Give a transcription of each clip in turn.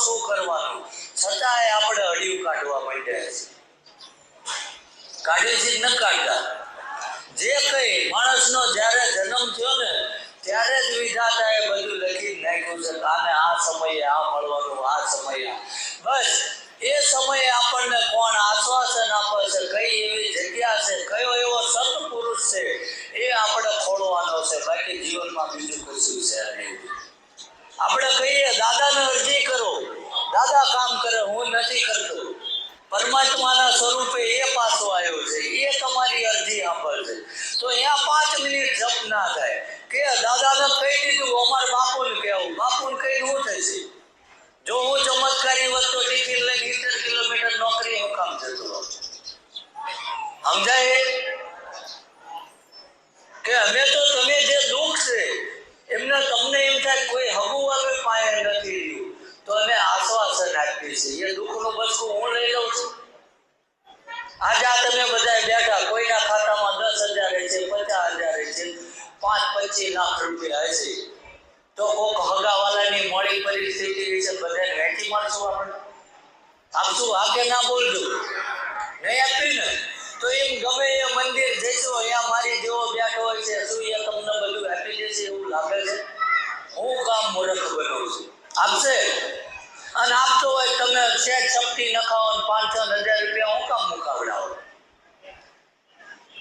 શું કરવાનું? છતાંય આપણે અડિયું કાઢવા માંડ્યા છે કાઢી છે ન કાઢતા? જે કઈ માણસનો જ્યારે જન્મ થયો ને ત્યારે જ વિધાતાએ બધું લખી જ નાખ્યું છે કે આને આ સમયે આ મળવાનું આ સમયે આ. બસ એ સમયે આપણને કોણ આશ્વાસન આપે છે કઈ એવી જગ્યા છે કયો એવો સત્પુરુષ છે એ આપણે ખોળવાનો છે બાકી જીવનમાં બીજું કશું છે નહીં આપણે કહીએ દાદાને અરજી કરો દાદા કામ કરે હું નથી કરતો પરમાત્માના સ્વરૂપે એ પાછો આવ્યો છે એ તમારી અરજી સાંભળશે તો અહીંયા પાંચ મિનિટ જપ ના થાય. કે દાદાને કહી દીધું, અમાર બાપુને કહેવું. બાપુને કઈ શું થશે જો હું ચમત્કારી હોત તો ટિફિન લઈને સિત્તેર કિલોમીટર નોકરી હું કામ જતો હોત. સમજાય? એ? કે અમે તો તમે જે દુઃખ છે એમને તમને એમ થાય કોઈ હગું આવે પાયે નથી રહ્યું તો અમે આશ્વાસન આપીએ છીએ એ દુઃખનું બચકું હું લઈ લઉં છું આજે આ તમે બધા બેઠા કોઈના ખાતામાં દસ હજાર છે પચાસ હજાર છે લાખ રૂપિયા હશે તો કોક હગાવાલાની મોડી પરિસ્થિતિ વિશે બધાને વહેંચી મારશું આપણે. આપશું આ કે ના બોલજો નહીં આપી ને? તો એમ ગમે એ મંદિર જઈશું, અહીંયા મારી જેવો બેઠો હોય છે, શું એ તમને બધું આપી દેશે એવું લાગે છે? હું કામ મૂર્ખ બનવું છું. આપશે? અને આપતો હોય તમે છે શક્તિ નખાવો પાંચ પાંચસો હજાર રૂપિયા હું કામ મુકાવડાવો?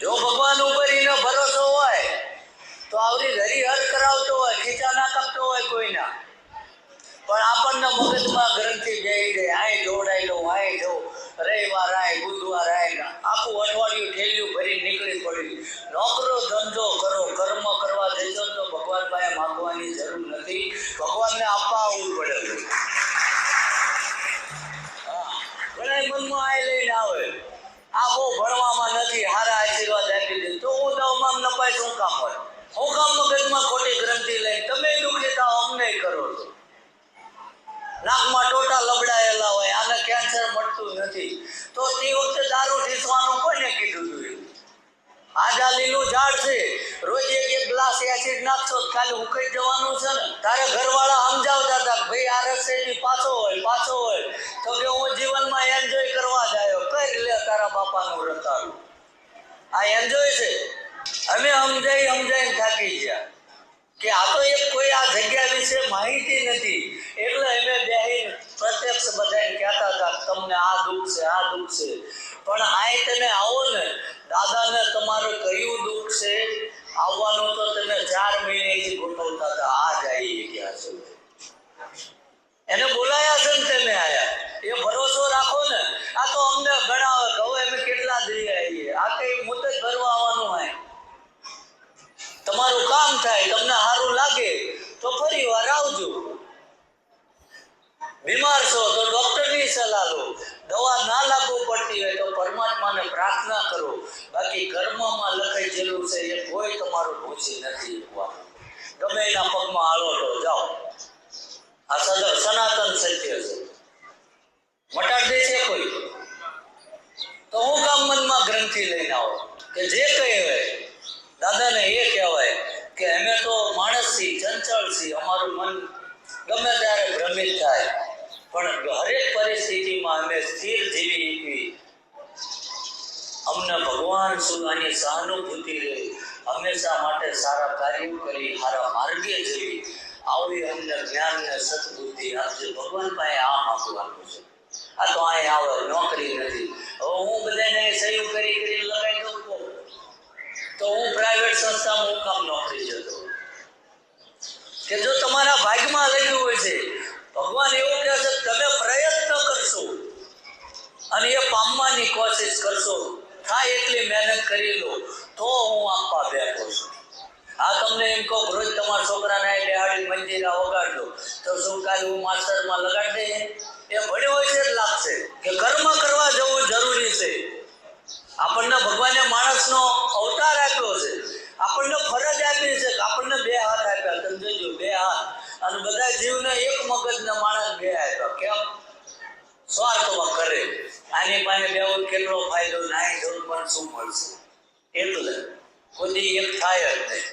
જો ભગવાન ઉપર એનો ભરોસો હોય તો આવડી હરિહર કરાવતો હોય, ખીચા ના કરતો હોય કોઈના. પણ આપણને મગજમાં ગ્રંથિ જઈ ગઈ આય જોડાઈ લો આય જો, રવિવાર આય, બુધવાર આય. આખું અઠવાડિયું ઠેલ્યું ભરી નીકળી પડ્યું. નોકરો ધંધો કરો, કર્મ કરવા દેશો તો ભગવાન પાસે માગવાની જરૂર નથી. ભગવાનને આપવા આવવું પડે. ઘણા મનમાં આય લઈને આવે. આ બહુ ભણવામાં નથી, હારા આશીર્વાદ આપી દે. તો હું દવામાં નપાય, શું કામ હોય હું કામ મગજમાં ખોટી ગ્રંથિ લઈને તમે દુઃખી થાવ અમને કરો છો. નાકમાં ટોટા લબડાયેલા હોય, આને કેન્સર મળતું નથી. તો તે વખતે દારૂ ઠીસવાનું કોઈને કીધું હતું આજા લીલું ઝાડ છે. રોજ એક એક ગ્લાસ એસિડ નાખશો ખાલી ઉકાઈ જવાનું છે ને. તારે ઘરવાળા સમજાવતા હતા ભાઈ આ રસ્તે પાછો હોય પાછો હોય. તો કે હું જીવનમાં એન્જોય કરવા જાયો કઈ લે તારા બાપાનું રતાળું? આ એન્જોય છે? અમે સમજાઈ, સમજાઈને થાકી ગયા. કે આ તો એક કોઈ આ જગ્યા વિશે માહિતી નથી. એટલે અમે બેહીને પ્રત્યક્ષ બધાને કહેતા હતા તમને આ દુઃખ છે, આ દુઃખ છે. પણ આય તમે આવો ને દાદાને તમારું કયું દુઃખ છે આવવાનું તો તમે ચાર મહિનેથી ગોઠવતા હતા આ જાય ગયા છો એને બોલાયા છે ને તમે આયા એ ભરોસો રાખો ને આ તો અમને ગણાવે કે હવે અમે કેટલા દઈ આવીએ આ કઈ મુદત ભરવા આવવાનું હોય તમારું કામ થાય તમને સારું લાગે તો ફરી વાર આવજો બીમાર છો તો ડોક્ટરની સલાહ લો દવા ના લાગુ પડતી હોય તો પરમાત્માને પ્રાર્થના કરો બાકી કર્મમાં લખાઈ જેલું છે એ કોઈ તમારું ભૂસી નથી શકવાનું. ગમે એના પગમાં હાલો તો જાઓ આ સદ સનાતન સત્ય છે મટાડ દે છે કોઈ તો હું કામ મનમાં ગ્રંથિ લઈને આવો કે જે કહેવાય દાદાને એ કહેવાય કે અમે તો માણસ છીએ ચંચળ છીએ અમારું મન ગમે ત્યારે ભ્રમિત થાય. પણ હરેક પરિસ્થિતિમાં અમે સ્થિર જીવી હતી અમને ભગવાન સુધાની સહાનુભૂતિ રહી. હંમેશા માટે સારા કાર્યો કરી, સારા માર્ગે જીવી આવી અમને જ્ઞાન ને સદબુદ્ધિ આપજો. ભગવાન પાસે આ માગવાનું છે. આ તો અહીં આવે, નોકરી નથી. હવે હું બધાને સહયોગ કરી કરી લગાવી તો હું પ્રાઇવેટ સંસ્થામાં હું કામ નોકરી જતો કે જો તમારા ભાગ્યમાં લખ્યું હોય છે, ભગવાન એવું કહે છે, તમે પ્રયત્ન કરશો અને એ પામવાની કોશિશ કરશો, થાય એટલી મહેનત કરી લો, તો હું આપવા બેઠો છું. આ તમને એમ કહો રોજ તમારા છોકરાને બેહાડી મંજીરા વગાડજો. તો શું કાલે હું માસ્ટરમાં લગાડી દઈએ? એ ભણ્યો હોય છે જ લાગશે. કે કર્મ કરવા જવું જરૂરી છે આપણને ભગવાને માણસનો અવતાર આપ્યો છે આપણને ફરજ આપી છે કે આપણને બે હાથ આપ્યા તમે જોજો બે હાથ અને બધા જીવને એક મગજને માણસ બે આપ્યા કેમ સ્વાર્થમાં કરે આની પાસે બેવું કેટલો ફાયદો નાય જરૂર પણ શું મળશે એટલે ખુદી એક થાય જ નહીં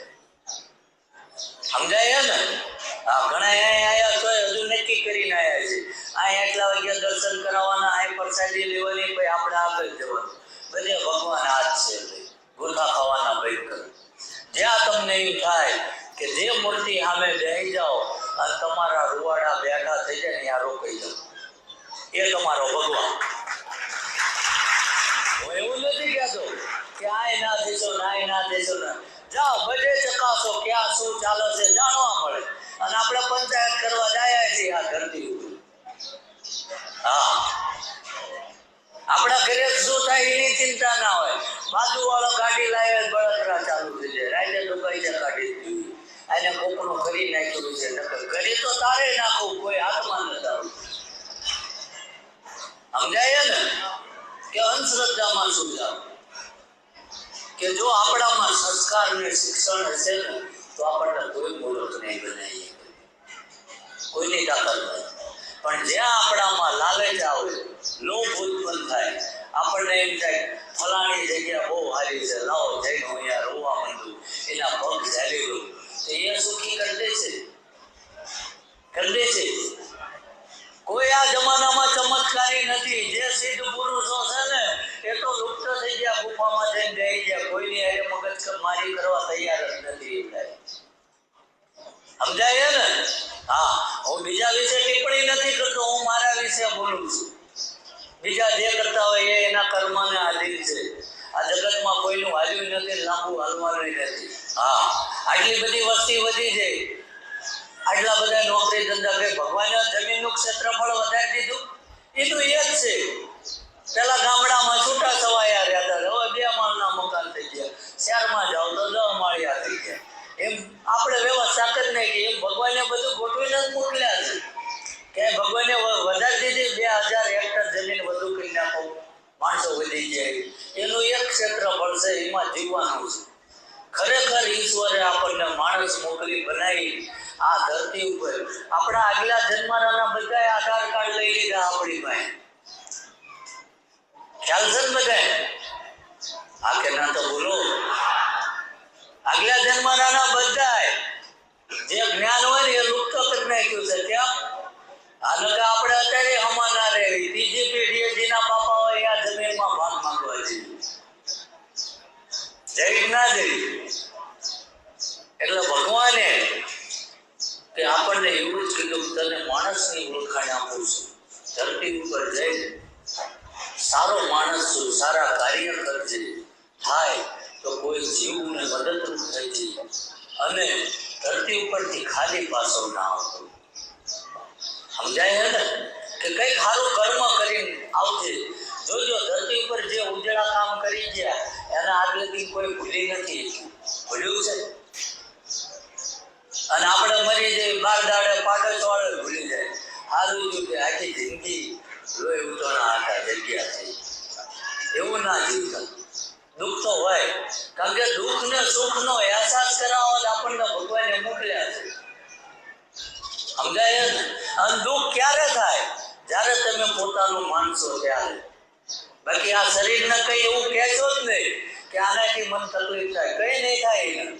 સમજાય ને? આ ઘણા આયા તો હજુ નક્કી કરીને આયા છે. આ એટલા વાગ્યા દર્શન કરાવવાના, આ પ્રસાદી લેવાની, પછી આપણે આગળ જવાનું. બધે ભગવાન હાથ છે ભાઈ. ગુરખા ખાવાના ભાઈ કરો જ્યાં તમને એમ થાય કે જે મૂર્તિ સામે બેહી જાઓ અને તમારા રૂવાડા બેઠા થઈ જાય ને, ત્યાં રોકાઈ જાઓ. એ તમારો ભગવાન. હું એવું નથી કહેતો કે આય ના દેશો નાય ના દેશો ના. જાઓ, બધે ચકાસો ક્યાં શું ચાલે છે, જાણવા મળે. અને આપણે પંચાયત કરવા જાય છીએ આ ધરતી હા. આપણા ઘરે શું થાય એની ચિંતા ના હોય. બાજુ વાળો ગાડી લાવે બળતરા ચાલુ થઈ જાય. રાઈને ડુબાઈ જાય કાઢી. દીધી એને કોકનું કરી નાખ્યું છે. નકર કરી તો તારે નાખવું, કોઈ હાથમાં ન તારું. સમજાય ને? કે અંધશ્રદ્ધામાં શું જો આપણામાં સંસ્કાર અને શિક્ષણ હશે ને, તો આપણને કોઈ મૂર્ખ નહીં બનાવી કોઈ તાકાત નહીં પણ જ્યાં આપણામાં લાલચ આવે લોભ ઉત્પન્ન થાય આપણને એમ થાય ફલાણી જગ્યા બહુ સારી છે લાવો જઈને હું અહીંયા રોવા માંડું એના પગ ઝાલી લઉં તો એ સુખી કરી દે છે કરી દે છે કોઈ આ જમાનામાં ચમત્કારી નથી જે સિદ્ધ પુરુષો છે ને એ તો લુપ્ત થઈ ગયા ગુફામાં જઈને બેસી ગયા કોઈની હારે કરવા તૈયાર જ નથી. સમજાય ને? હા, હું બીજા વિશે ટિપ્પણી નથી કરતો, હું મારા વિશે બોલું છું. બીજા જે કરતા હોય એ એના કર્મને આધીન છે. આ જગતમાં કોઈનું હાલ્યું નથી, લાંબુ હાલવાનું નથી. હા, આટલી બધી વસ્તી વધી છે. આટલા બધા નોકરી ધંધા કે ભગવાને જમીનનું ક્ષેત્રફળ વધારી દીધું? એ તો એ જ છે. પેલા ગામડામાં છૂટા છવાયા રહેતા હતા. હવે બે માળના મકાન થઈ ગયા. શહેરમાં જાઓ તો દસ માળિયા થઈ જાય એમ આપણે વ્યવસ્થા નહીં કે એમ ભગવાને બધું ગોઠવીને જ મોકલ્યા છે. કે ભગવાને વધારી દીધી બે હજાર હેક્ટર જમીન વધુ કરી નાખો. માણસો વધી જાય એનું એક ક્ષેત્રફળ છે, એમાં જીવવાનું છે. ખરેખર ઈશ્વરે આપણને માણસ મોકલી બનાવી આ ધરતી ઉપર. આપણા આગલા જન્મના બધા આધાર કાર્ડ લઈ લીધા આપણી પાસે. ખ્યાલ છે ને બધાય? આ કે ના તો બોલો. આગલા જન્મના બધાય જે જ્ઞાન હોય ને એ લુપ્ત કરી નાખ્યું છે. ત્યાં આને તો આપણે અત્યારે હમાના રહેવી. ત્રીજી પેઢીએ જેના બાપા હોય આ જમીનમાં ભાગ માંગવા જઈએ જઈ ના જઈ એટલે ભગવાને કે આપણને એવું જ કીધું તને માણસની ઓળખાણ આપું છું. ધરતી ઉપર જઈને સારો માણસ છું, સારા કાર્ય કરજે. થાય તો કોઈ જીવને મદદરૂપ થઈ જઈએ અને ધરતી ઉપરથી ખાલી પાછો ના આવતો. સમજાય ને? કે કંઈક સારું કર્મ કરીને આવજે. જોજો, ધરતી ઉપર જે ઉજળા કામ કરી ગયા, એના આગળથી કોઈ ભૂલી નથી. ભૂલ્યું છે? અને આપણે મરી જઈએ, બાર દાડે પાડોશ વાળો ભૂલી જાય સારું થયું કે આખી જિંદગી લોહી ઉતોણા હતા જગ્યા થઈ એવું ના જીવતા દુઃખ તો હોય કારણ કે દુઃખ ને સુખ નો અહેસાસ કરાવવા જ આપણને ભગવાને મોકલ્યા છે સમજાય ને અને દુઃખ ક્યારે થાય જ્યારે તમે પોતાનું માનશો ત્યારે બાકી આ શરીરને કઈ એવું કહેશો જ નહીં કે આનાથી મન તકલીફ થાય. કઈ નહીં થાય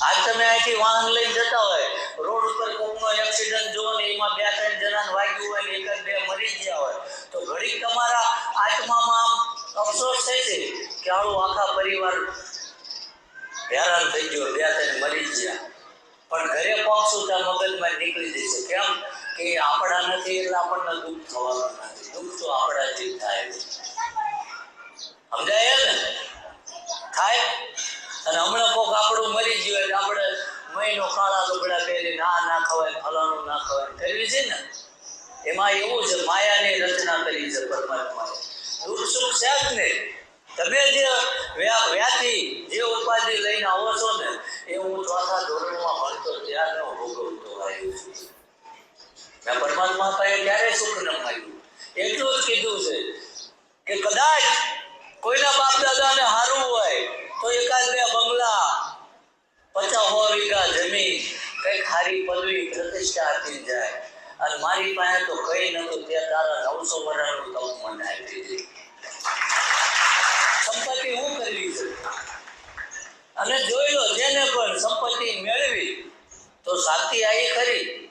આજ તમે અહીંથી વાહન લઈને જતા હોય, રોડ ઉપર કોઈનો એક્સિડન્ટ જો ને એમાં બે ત્રણ જણા વાગ્યું હોય ને એક બે મરી ગયા હોય, તો ઘડીક તમારા આત્મામાં અફસોસ છે કે આવું આખા પરિવાર હેરાન થઈ ગયો, બે ત્રણ મરી ગયા. પણ ઘરે પહોંચશું ત્યાં મગજમાં નીકળી જશે. કેમ? કે આપણા નથી એટલે આપણને દુઃખ થવાનું નથી. દુઃખ તો આપણા જીવ થાય. સમજાય ને? થાય. અને હમણાં કોક આપણું મરી ગયું એટલે આપણે મહિનો કાળા લુગડા પહેરી ના ના ખવાય, ફલાણું ના ખવાય કરવી છે ને. એમાં એવું છે, માયાની રચના કરી છે પરમાત્માએ. દુઃખ સુખ છે જ ને. તમે જે વ્યા- વ્યાધિ, જે ઉપાધિ લઈને આવો છો ને, એ હું ચોથા ધોરણમાં ભણતો ત્યારનો ભોગવતો આવ્યો છું. મેં પરમાત્મા પાસે ક્યારે સુખ ન માગ્યું એટલું જ કીધું છે કે કદાચ કોઈના બાપ દાદાને હારું હોય તો એકાદ બે બંગલા, પચાસ સો વીઘા જમીન, કંઈક સારી પદવી પ્રતિષ્ઠા આપી જાય. અને મારી પાસે તો કઈ નતું તે તારા નવસો વર્ષનું તપ મને આપી દીધી સંપત્તિ હું કરવી છે? અને જોઈ લો, જેને પણ સંપત્તિ મેળવી, તો શાંતિ આવી ખરી.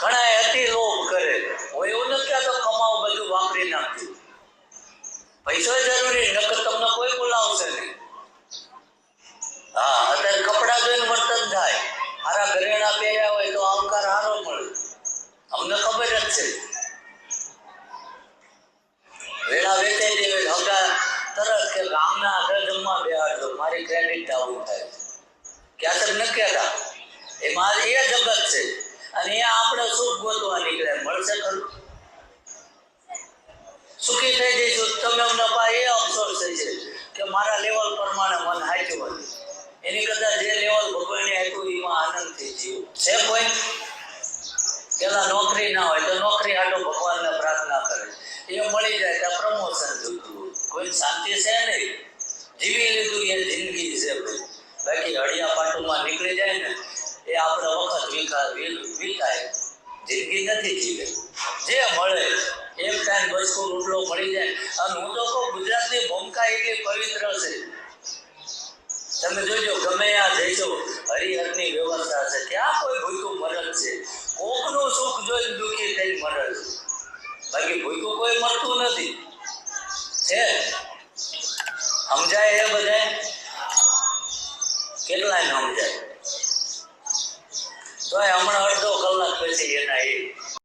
ઘણા અતિ લોભ કરે. હોય એવું નથી તો કમાવું બધું વાપરી નાખ્યું પૈસો જરૂરી નકર તમને કોઈ બોલાવશે નહીં. હા, અત્યારે કપડા જોઈને વર્તન થાય. હારા ઘરેણા પહેર્યા હોય તો અહંકાર હારો મળે. અમને ખબર જ છે. વેળા વેચે દેવે હગા તરત કે ગામના જમવા બેહાડજો, મારી ક્રેડિટ આવું થાય. ક્યાં તક ન કહેતા? એ મારી એ જગત છે. અને એ આપણે સુખ ગોતવા નીકળે મળશે ખરું? સુખી થઈ જઈશું. તમે અમને પાસે એ અફસોસ થઈ છે કે મારા લેવલ પ્રમાણે મન હતું એની કરતા જે લેવલ ભગવાને આપ્યું, એમાં આનંદથી જીવ છે કોઈ? પેલા નોકરી ના હોય તો નોકરી હાટો ભગવાનને પ્રાર્થના કરે. એ મળી જાય તો પ્રમોશન જોતું કોઈ શાંતિ છે નહીં. જીવી લીધું એ જિંદગી છે ભાઈ. બાકી હળિયા પાટુમાં નીકળી જાય ને, એ આપણે વખત વિકાસ વિતાય. જિંદગી નથી જીવે. જે મળે એક ટાઈમ બચકો રોટલો મળી જાય. અને હું તો કહું, ગુજરાતની ભૂમિકા એટલી પવિત્ર છે. તમે જોજો, ગમે આ જઈશો હરિહરની વ્યવસ્થા છે. ત્યાં કોઈ ભૂખ્યું મરદ છે? કોકનું સુખ જોઈને દુઃખી થઈ મરદ બાકી ભૂખ્યું કોઈ મરતું નથી. છે સમજાય એ બધાય? કેટલાય સમજાય? તો હમણાં અડધો કલાક પછી એના એ